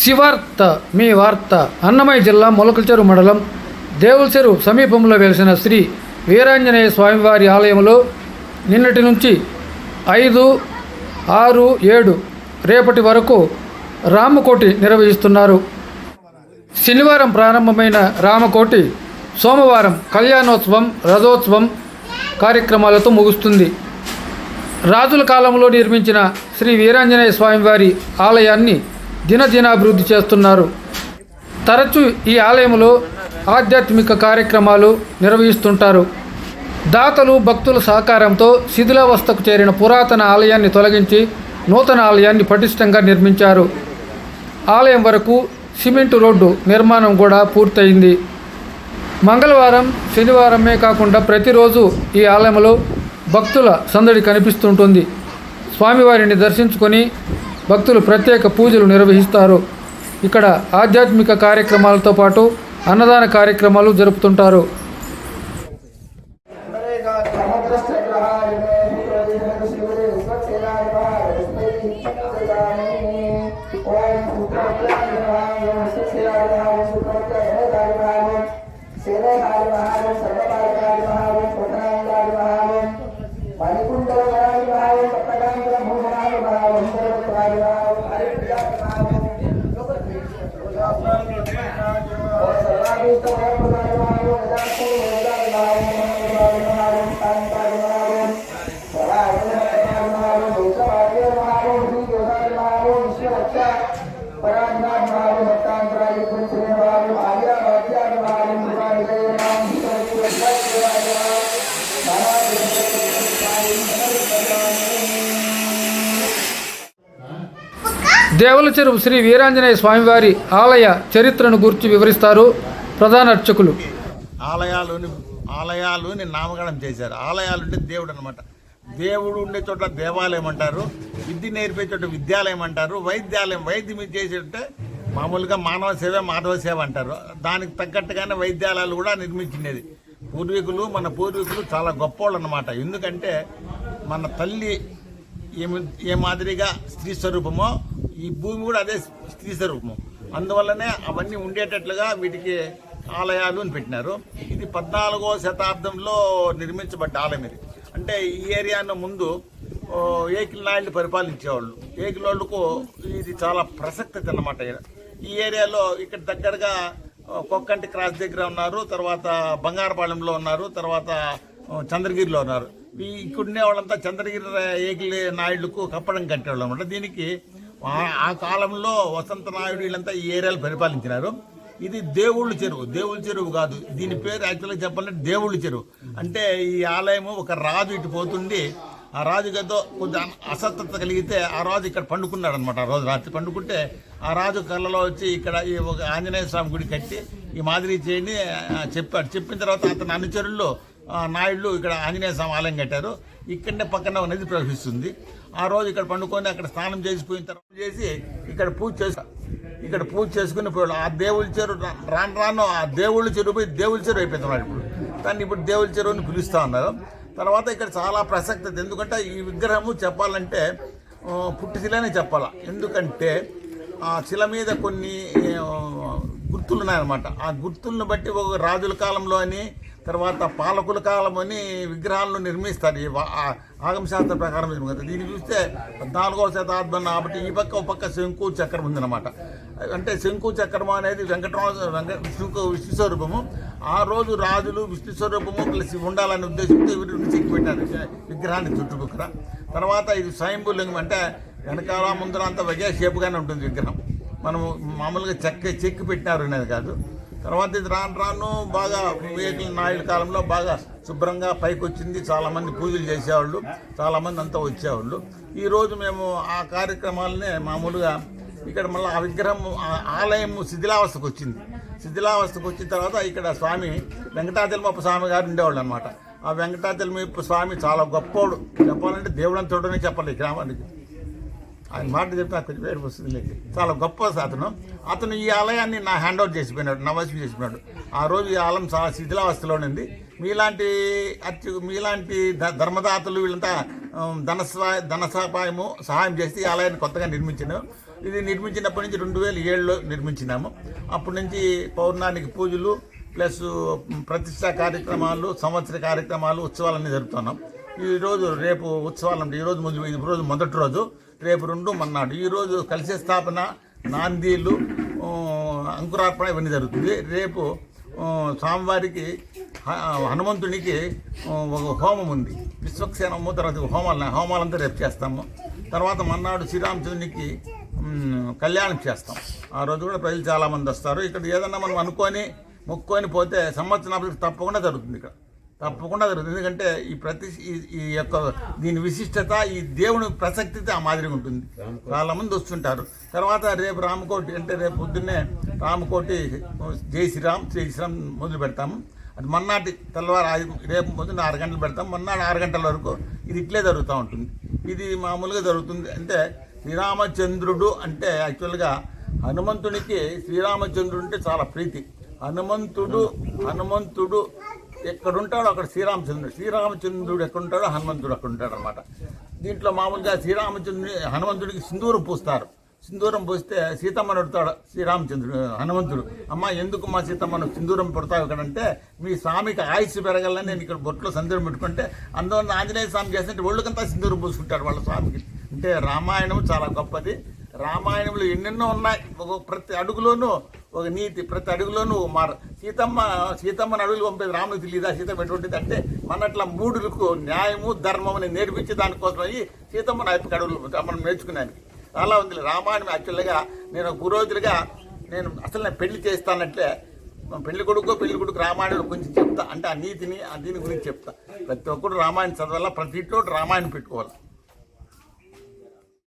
శివార్త మీ వార్త అన్నమయ్య జిల్లా మొలకల్చెరు మండలం దేవులచెరు సమీపంలో వెలిసిన శ్రీ వీరాంజనేయ స్వామివారి ఆలయంలో నిన్నటి నుంచి ఐదు ఆరు ఏడు రేపటి వరకు రామకోటి నిర్వహిస్తున్నారు. శనివారం ప్రారంభమైన రామకోటి సోమవారం కళ్యాణోత్సవం రథోత్సవం కార్యక్రమాలతో ముగుస్తుంది. రాజుల కాలంలో నిర్మించిన శ్రీ వీరాంజనేయ స్వామివారి ఆలయాన్ని దినదినాభివృద్ధి చేస్తున్నారు. తరచూ ఈ ఆలయంలో ఆధ్యాత్మిక కార్యక్రమాలు నిర్వహిస్తుంటారు. దాతలు భక్తుల సహకారంతో శిథిలావస్థకు చేరిన పురాతన ఆలయాన్ని తొలగించి నూతన ఆలయాన్ని పటిష్టంగా నిర్మించారు. ఆలయం వరకు సిమెంటు రోడ్డు నిర్మాణం కూడా పూర్తయింది. మంగళవారం శనివారమే కాకుండా ప్రతిరోజు ఈ ఆలయంలో భక్తుల సందడి కనిపిస్తుంటుంది. స్వామివారిని దర్శించుకొని భక్తులు ప్రత్యేక పూజలు నిర్వహిస్తారు. ఇక్కడ ఆధ్యాత్మిక కార్యక్రమాలతో పాటు అన్నదాన కార్యక్రమాలు జరుపుతుంటారు. దేవుల చెరువు శ్రీ వీరాంజనేయ స్వామివారి ఆలయ చరిత్రను గురించి వివరిస్తారు. ప్రధాన అర్చకులు. ఆలయాలుని ఆలయాలుని నామకరణం చేశారు. ఆలయాలు అంటే దేవుడు అనమాట దేవుడు ఉండే చోట దేవాలయం అంటారు విద్య నేర్పే చోట విద్యాలయం అంటారు వైద్యాలయం వైద్యం చేసేటంటే మామూలుగా మానవ సేవ మాధవ సేవ అంటారు. దానికి తగ్గట్టుగానే వైద్యాలయాలు కూడా నిర్మించినది పూర్వీకులు మన పూర్వీకులు చాలా గొప్పోళ్ళు అనమాట ఎందుకంటే మన తల్లి ఏమి ఏ మాదిరిగా స్త్రీ స్వరూపమో ఈ భూమి కూడా అదే స్త్రీ స్వరూపము. అందువల్లనే అవన్నీ ఉండేటట్లుగా వీటికి ఆలయాలు అని పెట్టినారు. ఇది పద్నాలుగో శతాబ్దంలో నిర్మించబడ్డ ఆలయం ఇది. అంటే ఈ ఏరియాను ముందు ఓ, ఏకిల నాయుళ్ళు పరిపాలించేవాళ్ళు. ఏకిలోళ్ళకు ఇది చాలా ప్రసక్తి అన్నమాట. ఈ ఏరియాలో ఇక్కడ దగ్గరగా కొక్కంటి క్రాస్ దగ్గర ఉన్నారు తర్వాత బంగారపాలెంలో ఉన్నారు తర్వాత చంద్రగిరిలో ఉన్నారు. ఈ వాళ్ళంతా చంద్రగిరి ఏకిలి నాయుడుకు కప్పడం కట్టేవాళ్ళు అనమాట దీనికి ఆ- ఆ కాలంలో వసంత నాయుడు వీళ్ళంతా ఈ ఏరియాలు పరిపాలించినారు. ఇది దేవుళ్ళ చెరువు. దేవుళ్ళ చెరువు కాదు. దీని పేరు యాక్చువల్గా చెప్పాలంటే దేవుళ్ళ చెరువు. అంటే ఈ ఆలయము ఒక రాజు ఇటు పోతుండి ఆ రాజు కొంచెం అసత్తత కలిగితే ఆ రాజు ఇక్కడ పండుకున్నాడు అనమాట ఆ రోజు రాత్రి పండుకుంటే ఆ రాజు కళ్ళలో వచ్చి ఇక్కడ ఈ ఒక ఆంజనేయ స్వామి గుడి కట్టి ఈ మాదిరి చేయని చెప్పాడు. చెప్పిన తర్వాత అతని అనుచరుల్లో నాయుళ్ళు ఇక్కడ ఆంజనేయ స్వామి ఆలయం కట్టారు. ఇక్కడనే పక్కన ఒక నది ప్రవహిస్తుంది. ఆ రోజు ఇక్కడ పండుకొని అక్కడ స్నానం చేసిపోయిన తర్వాత చేసి ఇక్కడ పూజ చేసి ఇక్కడ పూజ చేసుకుని పోయాడు ఆ దేవుళ్ళ చెరువు రాను రాను ఆ దేవుళ్ళ చెరువు పోయి దేవుళ్ళ చెరువు అయిపోతున్నాడు ఇప్పుడు. దాన్ని ఇప్పుడు దేవుళ్ళ చెరువు అని పిలుస్తూ ఉన్నారు. తర్వాత ఇక్కడ చాలా ప్రసక్తి ఎందుకంటే ఈ విగ్రహము చెప్పాలంటే పుట్టిశిలనే పుట్టి శిలనే చెప్పాలా. ఎందుకంటే ఆ శిల మీద కొన్ని గుర్తులు ఉన్నాయన్నమాట. ఆ గుర్తులను బట్టి ఒక రాజుల కాలంలో అని తర్వాత పాలకుల కాలం అని విగ్రహాలను నిర్మిస్తారు. ఈ ఆగమశాస్త్ర ప్రకారం దీన్ని చూస్తే పద్నాలుగవ శతాబ్దం కాబట్టి ఈ పక్క ఒక పక్క శంకు చక్రం ఉందన్నమాట. అంటే శంకు చక్రం అనేది వెంకటరాజు వెంక విష్ణు విష్ణు స్వరూపము. ఆ రోజు రాజులు విష్ణు స్వరూపము కలిసి ఉండాలనే ఉద్దేశంతో వీటిని చెక్కి పెట్టారు. విగ్రహాన్ని చుట్టుపక్కల. తర్వాత ఇది స్వయంభూలింగం అంటే వెనకాల ముందర అంతా ఒకే షేపుగానే ఉంటుంది విగ్రహం. మనము మామూలుగా చెక్క చెక్కి పెట్టినారు అనేది కాదు. తర్వాత ఇది రాను రాను బాగా వివేకుల నాయుడు కాలంలో బాగా శుభ్రంగా పైకి వచ్చింది చాలామంది పూజలు చేసేవాళ్ళు చాలామంది అంతా వచ్చేవాళ్ళు. ఈరోజు మేము ఆ కార్యక్రమాలనే మామూలుగా ఇక్కడ మళ్ళీ ఆ విగ్రహం ఆ ఆలయం శిథిలావస్థకు వచ్చింది. శిథిలావస్థకు వచ్చిన తర్వాత ఇక్కడ స్వామి వెంకటాచలమప్ప స్వామి గారు ఉండేవాళ్ళు అనమాట ఆ వెంకటాచలమప్ప స్వామి చాలా గొప్పోడు. చెప్పాలంటే దేవుడంతోడనే చెప్పాలి గ్రామానికి. ఆయన మాట చెప్తే నాకు కొంచెం పేరు వస్తుంది చాలా గొప్ప అతను అతను ఈ ఆలయాన్ని నా హ్యాండ్ ఓవర్ చేసిపోయినాడు నమస్వి చేసిపోయినాడు. ఆ రోజు ఈ ఆలయం చాలా శిథిలావస్థలో ఉంది మీలాంటి అత్యు మీలాంటి ధ- ధర్మదాతలు వీళ్ళంతా ధన ధన సహాయము సహాయం చేసి ఈ ఆలయాన్ని కొత్తగా నిర్మించాను ఇది నిర్మించినప్పటి నుంచి రెండు వేల ఏడులో నిర్మించినాము. అప్పటి నుంచి పౌర్ణానికి పూజలు ప్లస్ ప్రతిష్టా కార్యక్రమాలు సంవత్సర కార్యక్రమాలు ఉత్సవాలన్నీ జరుపుతున్నాం. ఈరోజు రేపు ఉత్సవాలు ఉంటాయి. ఈ రోజు ఈ రోజు మొదటి రోజు. రేపు రెండు మన్నాడు. ఈరోజు కలిసి కలిసే స్థాపన నాందీలు అంకురార్పణ ఇవన్నీ జరుగుతుంది. రేపు స్వామివారికి హనుమంతునికి ఒక హోమం ఉంది. విశ్వక్సేనము తర్వాత హోమాలు హోమాలంతా రేపు చేస్తాము. తర్వాత మన్నాడు శ్రీరామచంద్రునికి కళ్యాణం చేస్తాం. ఆ రోజు కూడా ప్రజలు చాలామంది వస్తారు. ఇక్కడ ఏదన్నా మనం అనుకొని మొక్కుకొని పోతే సంవత్సరం తప్పకుండా జరుగుతుంది ఇక్కడ. తప్పకుండా జరుగుతుంది. ఎందుకంటే ఈ ప్రతి ఈ- యొక్క దీని విశిష్టత ఈ దేవుని ప్రసక్తిత ఆ మాదిరిగా ఉంటుంది. చాలా మంది వస్తుంటారు. తర్వాత రేపు రామకోటి అంటే రేపు పొద్దున్నే రామకోటి జై శ్రీరామ్ జై శ్రీరామ్ మొదలు పెడతాము. అది మన్నాటి తెల్లవారు రేపు పొద్దున్న ఆరు గంటలు పెడతాం మొన్నాడు ఆరు గంటల వరకు ఇది ఇట్లే జరుగుతూ ఉంటుంది. ఇది మామూలుగా జరుగుతుంది. అంటే శ్రీరామచంద్రుడు అంటే యాక్చువల్గా హనుమంతునికి శ్రీరామచంద్రుడు అంటే చాలా ప్రీతి. హనుమంతుడు హనుమంతుడు ఎక్కడుంటాడో అక్కడ శ్రీరామచంద్రుడు. శ్రీరామచంద్రుడు ఎక్కడుంటాడో హనుమంతుడు అక్కడ ఉంటాడు అనమాట దీంట్లో మామూలుగా శ్రీరామచంద్రుడి హనుమంతుడికి సింధూరం పూస్తారు. సింధూరం పోస్తే సీతమ్మ అడుగుతాడు శ్రీరామచంద్రుడు హనుమంతుడు. అమ్మ ఎందుకు మా సీతమ్మను సింధూరం పెడతావు ఇక్కడంటే? మీ స్వామికి ఆయుష్ పెరగాలని నేను ఇక్కడ బొట్లో సందూరం పెట్టుకుంటే అందువల్ల ఆంజనేయ స్వామి చేస్తుంటే ఒళ్ళకంతా సింధూరం పూసుకుంటాడు వాళ్ళ స్వామికి. అంటే రామాయణం చాలా గొప్పది. రామాయణంలో ఎన్నెన్నో ఉన్నాయి. ప్రతి అడుగులోనూ ఒక నీతి ప్రతి అడుగులోనూ ఒక మార సీతమ్మ సీతమ్మని అడుగులు పంపేది రాముడికి తెలియదా సీతమ్మ ఎటువంటిది అంటే మనట్ల మూడులకు న్యాయము ధర్మం అని నేర్పించి దానికోసం అయ్యి సీతమ్మని అయిపోయి అడుగులు మనం నేర్చుకున్నానికి అలా ఉంది రామాయణం యాక్చువల్గా నేను గురోజులుగా నేను అసలు నేను పెళ్ళి చేస్తానంటే పెళ్ళి కొడుకు పెళ్ళి కొడుకు రామాయణం గురించి చెప్తా. అంటే ఆ నీతిని ఆ దీని గురించి చెప్తా. ప్రతి ఒక్కరు రామాయణం చదవాలా? ప్రతి ఇంట్లో రామాయణం పెట్టుకోవాలి?